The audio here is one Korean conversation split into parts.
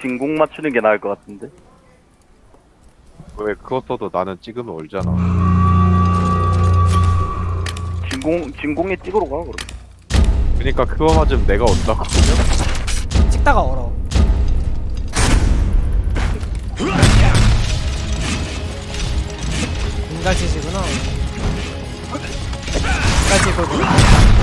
진공 맞추는 게 나을 것 같은데. 왜 그거 써도 나는 찍으면 얼잖아. 진공 진공에 찍으러 가 그럼. 그러니까 그거 맞으면 내가 온다고. 찍다가 얼어. 인갈치시구나. 인갈치거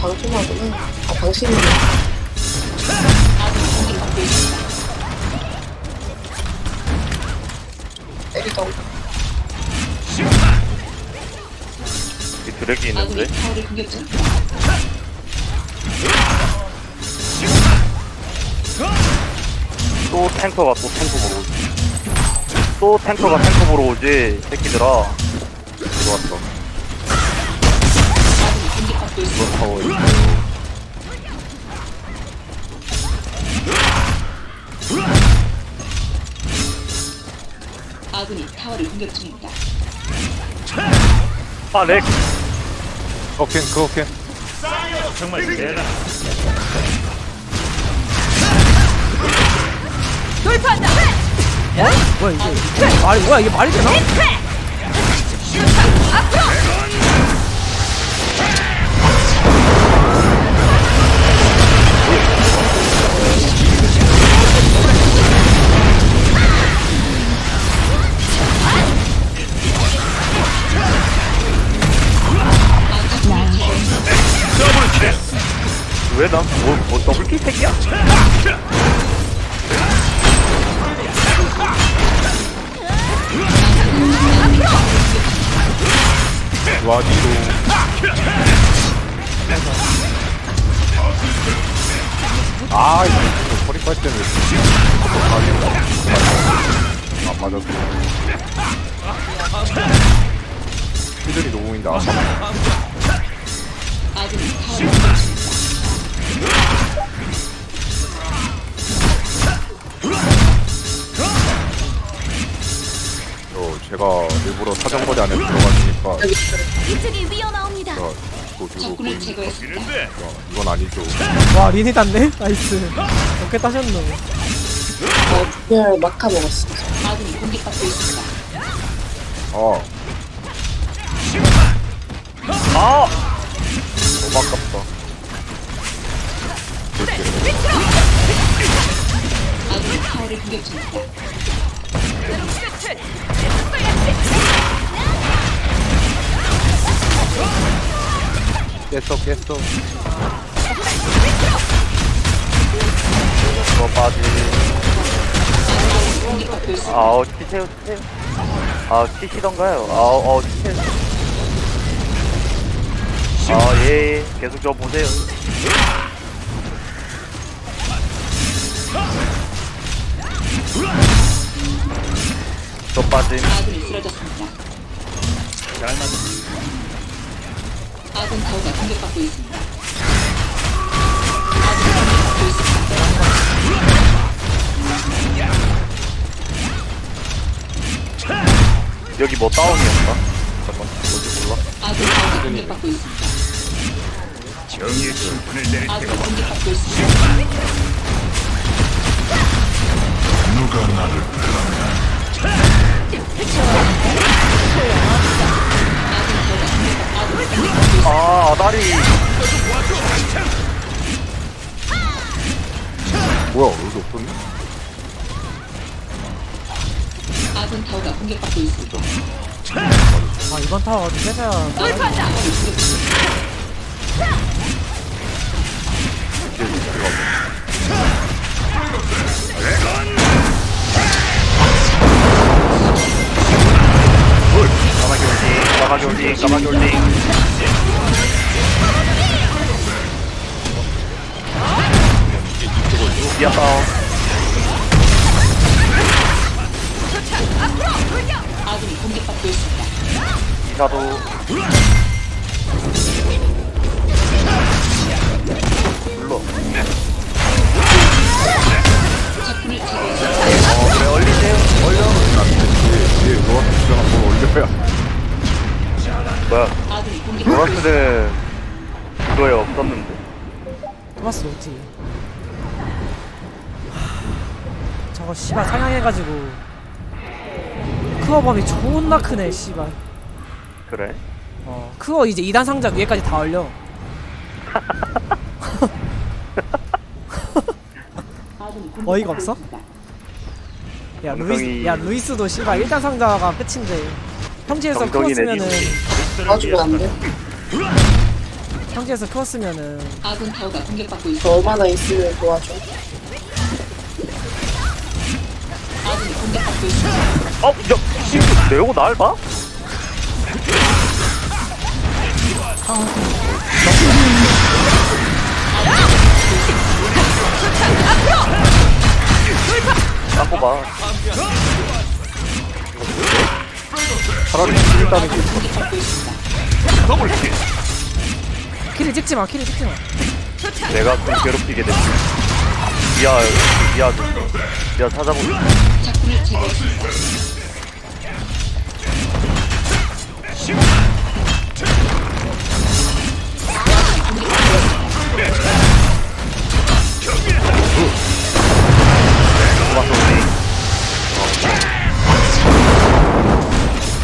방심하구나. 아, 방심이네. 때리던. 이 드랙이 있는데. 또 탱커가 또 탱커 보러 오지. 또 탱커가 탱커 보러 오지. 새끼들아. 들어왔어. 타워 있고. 아군이 타워를 공격 중입니다. 아 렉. 그거캔 그거캔. 뭐야 이게? 말이 뭐야 이게 말이 되나? 왜난 뭐, 뭐 더블킬 새끼야? 와디로. 아, 이거 허리 빨 때는 안 맞았어. 피들이 너무 보인다. 아군 중입니다. 어, 제가 일부러 사정거리 안에 있어. 이쪽이 위험하옵니다. 제가 또 들고 적군을 보이니까 제거했습니다. 어, 이건 아니죠. 와 린이 닿네? 나이스. 어깨 따셨노. 아, 분열 마카 먹었어. 아군이 공격받고 있습니다. 아, 아. 너무 아깝다. 타워를 공격 중입니다. 깼어, 깼어. 뭐 빠지. 공격받고 있습니다. 아우 치세요 치세요. 아 치시던가요? 아우 아우 치세요. 아예 예. 계속 저 보세요. 또 빠짐. 아군이 쓰러졌습니다. 아군 타워가 공격받고 있습니다. 공격받고 있습니다. 여기 뭐 다운이었나? 잠깐 뭐지 몰라. 아군 타워가 공격받고 있습니다. 아군이 공격받고 있습니다. 아 아다리. 뭐야, 여기 없었네? 아군 타워가 공격받고 있습니다. 아 이번 타워 공격 중입니다. 까마 홀딩 까마귀 홀딩 까마귀 홀딩 미아 파워 이사도 불러 어 그래 얼리세요 얼려 예, 예, 너한테 주장한 걸 올려야 뭐야. 로라스는 그거에 없었는데. 토마스 어찌 저거 씨발 사냥해가지고 크어범이 존나 크네 씨발 그래. 어 크어 이제 2단 상자 위에까지 다 올려 어이가 없어? 야 엉덩이. 루이스 야 루이스도 씨발 1단 상자가 끝인데 평지에서 크어 쓰면은 도와주면 안 돼? 평지에서 크어 쓰면은 아군 타워가 공격받고 저 있습니다. 얼마나 있으면 도와줘? 아군이 공격받고 있습니다. 어, 야, 씨, 내고 날 봐? 닦고 봐. 차라리 죽인다는 게 아군이 공격받고 있습니다. 키를 찍지 마 키를 찍지 마 내가 좀 괴롭히게 됐지. 미아, 미아, 미아 찾아보고. 적군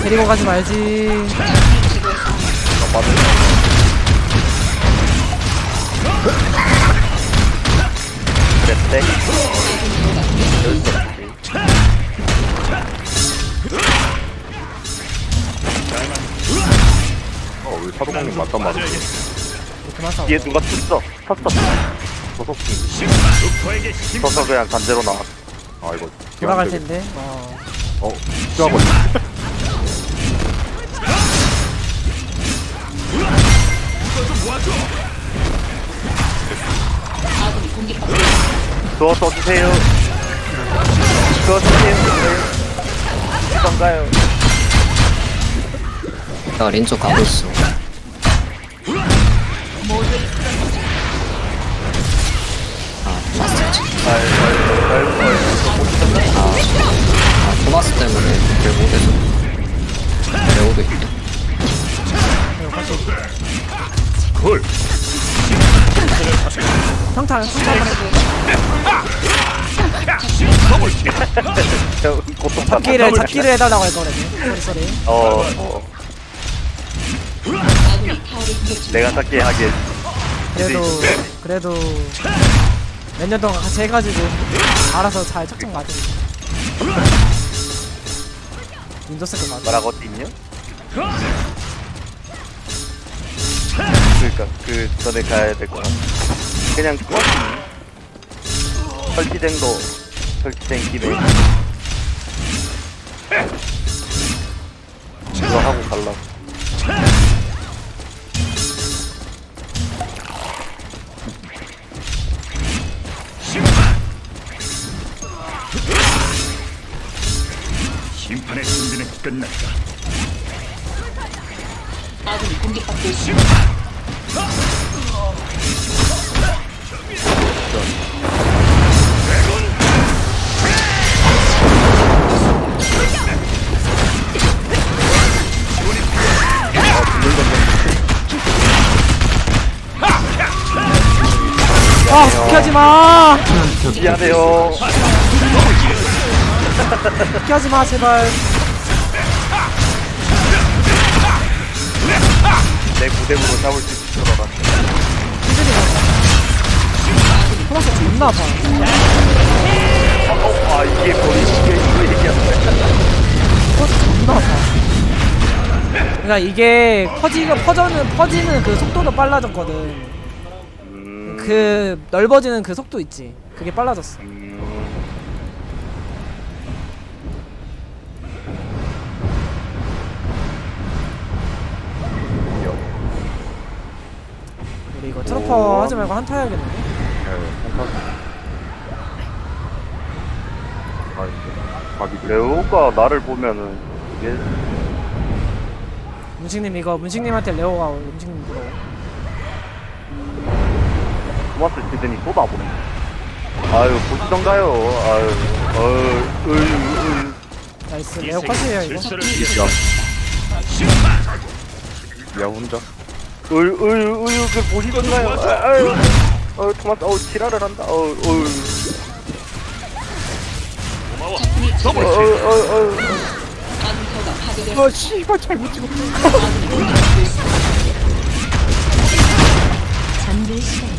데리고 가지 말지 그랬대. 어, 우리 사도공님 맞단 말이야 그만 싸워 누가 쳤어. 쳤어. 소속팀. 서서 그냥 단제로 나왔어. 아 이거 돌아갈 텐데 어어 죽여버리 공격받고 있습니다. 그거 써주세요. 그거 써주세요. 어떤가요? 나 렌저 가고 있어. 아, 마스터지. 알알알알 아, 토마스 때문에 길 못해서. 레오도 있대. 평탄 평탄 고통 잡기를 잡기를 해달라고 할 쏘리 쏘리 어, 어. 내가 찾게 하게 그래도 그래도 몇 년 동안 같이 해가지고 알아서 잘 척척 맞은 윈도스도 맞아 어디 있냐? 그니까 그 전에 가야 될 거야. 그냥 꺼. 설치된 거 설치된 김에 그거 하고 갈라. 심판의 준비는 끝났다. 아군이 공격받고 있습니다. 아 스키하지 마. 미안해요. 스키하지 마 제발. 내 무대으로 잡을 수 있도록 알았 어. 토마스 존나 어, 아 이게 이게 이거 얘기하는 토마스 존나 아파 그러니까 이게 퍼지가 퍼져는 퍼지는 그 속도도 빨라졌거든. 음, 그 넓어지는 그 속도 있지. 그게 빨라졌어. 음, 우리 이거 트로퍼 하지 말고 한타 해야겠는데 아, 이제 각이 레오가 나를 보면은 이게 문식님 이거 문식님한테 레오가 와, 문식님 물어. 토마스 시드니 쏟아보네. 아유 보시던가요. 아유 어유 으유 나이스 레오 컷이에요 이거. 야 혼자 으유 으유 으유 그 보시던가요. 아, 아유 어 토마스 어우 지랄을 한다 어우 어우 고마워. 더블 어우 어우 어우 아군 타워가 파괴되었습니다. 아 씨발 잘못 찍었어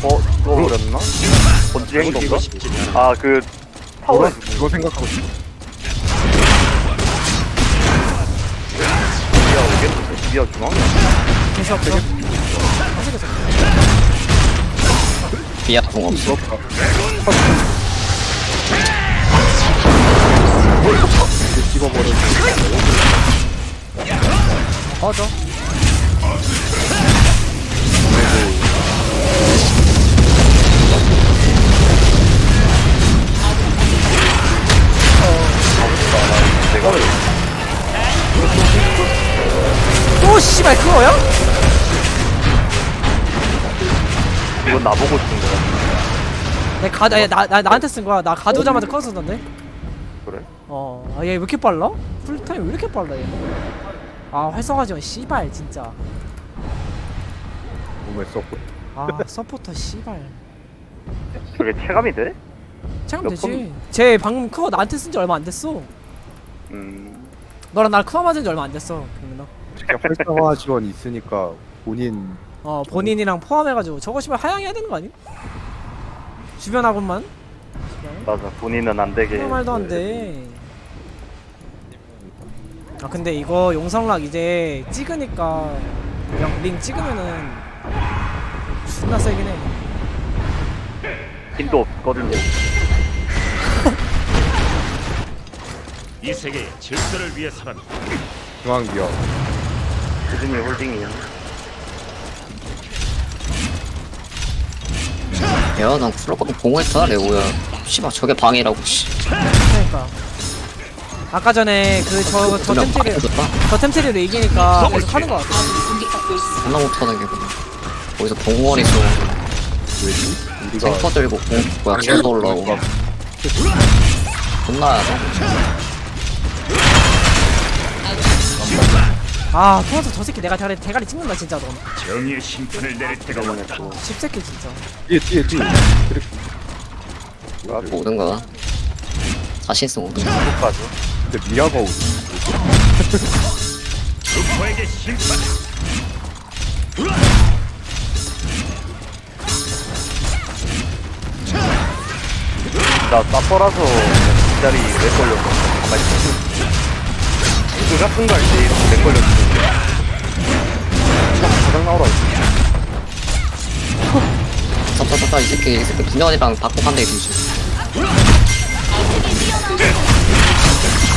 어? 넣어버렸나? 번지행 건가? 아그 뭐라 그거 생각하고 싶어 미아 오겠는데 미아 중앙? 없 어. 이제 찍어버려 꺼져 내가 또 씨발 그거야? 이건 나보고 쓴 거야 내 가드 아니, 나, 나 나한테 쓴 거야. 나 가두자마자 컷었던데. 그래? 어얘 왜 이렇게 빨라? 풀타임 왜 이렇게 빨라 얘 아 활성화 지원 씨발 진짜. 몸에 썼고. 아 서포터 씨발. 저게 체감이 돼? 체감 몇 되지. 쟤 방금 크어 나한테 쓴 지 얼마 안 됐어. 음. 너랑 날 크어 맞은 지 얼마 안 됐어 그러면 특히 활성화 지원이 있으니까 본인 어 본인이랑 포함해가지고 저거 씨발 하향해야 되는 거 아니? 주변 학원만? 맞아 본인은 안 되게 그런 말도 안 돼. 아 근데 이거 용성락 이제 찍으니까 그냥 링 찍으면은 존나 세긴 해. 힘도 없거든요 이 세계의 질서를 위해서란 중앙 비어 시드니 홀딩이 야, 난 쿨러가 공했다 레오야. 씨발 저게 방이라고. 씨. 그러니까 아까 전에 그저 저 그냥 템트리 방해줬다. 저 템트리로 이기니까 계속 하는 거 같아. 존나 못하는 게 그냥. 거기서 있어. 왜지? 우리가 탱커 들고 공 뭐야 킬도 올라오고. 존나 야다. 아 토마토 저 새끼 내가 대가리 대가리 찍는다 진짜 너. 정의의 심판을 내릴 때가 왔다. 또 십새끼 진짜. 뒤에 뒤에 뒤에 오든가. 자신 있으면 오든가. 끝까지 근데 미아가 오지 루퍼에게 심판. 나 싸퍼라서 이 자리 왜 걸렸어 가만히 있어 거 알지 왜 걸렸어 가장 나오라 했지 섭섭섭섭 이 새끼 이 새끼 분열이랑 바꿔 한대 뒤지.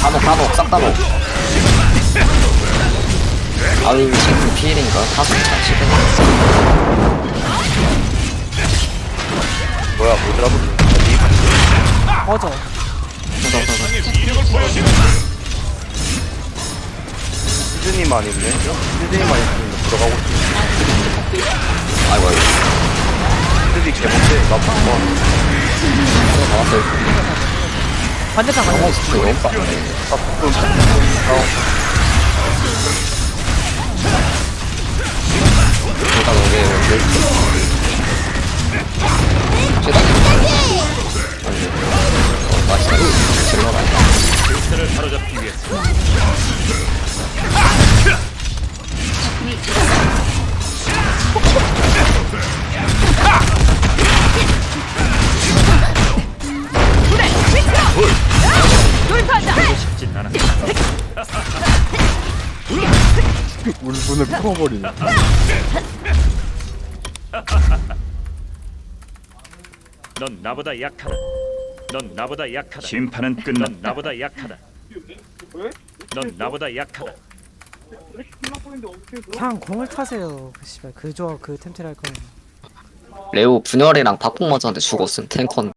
감옥 감옥 싹다 먹. 아유 싱크 피해인가 타수 자치는. 뭐야 못 알아보지 어디 꺼져. 시드니만 있네 시드니만 있으면 들어가고 싶어 아이고 아이고 시드니 개못해 나못 봐. 나왔어요. 반대편 스킬 너무 빠르네. 아 부품 일단 오게. 최단. 어 맛있다. 질러라. 질서를 바로잡기 않아. 울분을 풀어버리네 넌 나보다 약하다. 넌 나보다 약하다. 심판은 끝난 나보다 약하다. 넌 나보다 약하다. 그냥 공을 타세요. 그 씨발 그 조합 그 템트리 할 거면. 레오 분열이랑 박폭 맞았는데 죽었음 탱컨